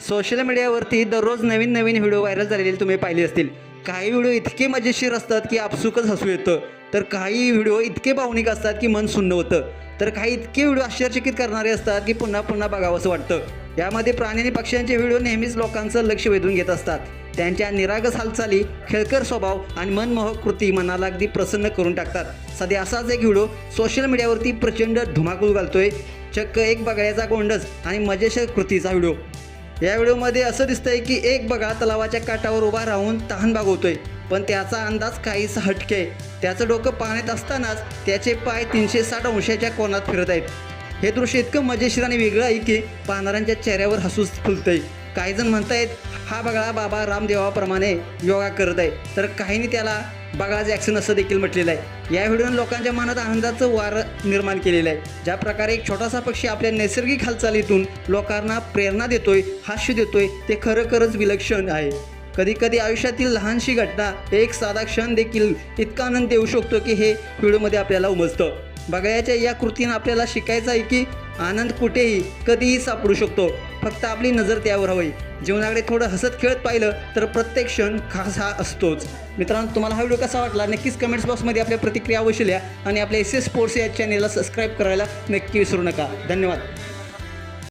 Social मीडियावरती दररोज नवीन नवीन video viral झालेले तुम्ही पाहिले असतील. काही व्हिडिओ इतके मजेशीर असतात की आपसुकच हसू येतं. तर काही व्हिडिओ इतके भावनिक असतात की मन सुन्न होतं. तर काही इतके व्हिडिओ आश्चर्यचकित करणारे असतात की पुन्हा पुन्हा बघावं असं वाटतं. यामध्ये प्राणी आणि पक्ष्यांचे व्हिडिओ नेहमीच लोकांचं लक्ष वेधून घेत असतात. त्यांच्या निरागस हालचाली खेळकर स्वभाव आणि मनमोहक कृती मनाला अगदी प्रसन्न करून टाकतात. सध्या असाच एक व्हिडिओ सोशल मीडियावरती प्रचंड धुमाकूळ घालतोय. चक्क एक बगळ्याचा गोंडस आणि मजेशीर कृतीचा व्हिडिओ. या व्हिडिओमध्ये असं दिसतंय की एक बगळा तलावाच्या काठावर उभा राहून तहान भागवतोय. पण त्याचा अंदाज काहीच हटके. आहे. त्याचं डोकं पाण्यात असतानाच त्याचे पाय तीनशे साठ अंशाच्या कोनात फिरत आहेत. हे दृश्य इतकं मजेशीर आणि वेगळं आहे की पाहणाऱ्यांच्या चेहऱ्यावर हसूच फुलतंय. काही जण म्हणतायत हा बगळा बाबा रामदेवाप्रमाणे योगा करत आहे. तर काहींनी त्याला बगळाचं जॅक्सन असं देखील म्हटलेलं आहे. या व्हिडिओने लोकांच्या मनात आनंदाचं वार निर्माण केलेलं आहे. ज्या प्रकारे एक छोटासा पक्षी आपल्या नैसर्गिक हालचालीतून लोकांना प्रेरणा देतोय हास्य देतोय ते खरोखरच विलक्षण आहे. कधी कधी आयुष्यातील लहानशी घटना एक साधा क्षण देखील इतका आनंद देऊ शकतो की हे व्हिडिओमध्ये आपल्याला उमजतं. बघायच्या या कृतीनं आपल्याला शिकायचं आहे की आनंद कुठेही कधीही सापडू शकतो. फक्त आपली नजर त्यावर हवी. जीवनाकडे थोडं हसत खेळत पाहिलं तर प्रत्येक क्षण खास हा असतोच. मित्रांनो तुम्हाला हा व्हिडिओ कसा वाटला? नक्कीच कमेंट्स बॉक्समध्ये आपल्या प्रतिक्रिया अवश्य लिहा आणि आपल्या एस एस स्पोर्ट्स या चॅनेलला सबस्क्राईब करायला नक्की विसरू नका. धन्यवाद.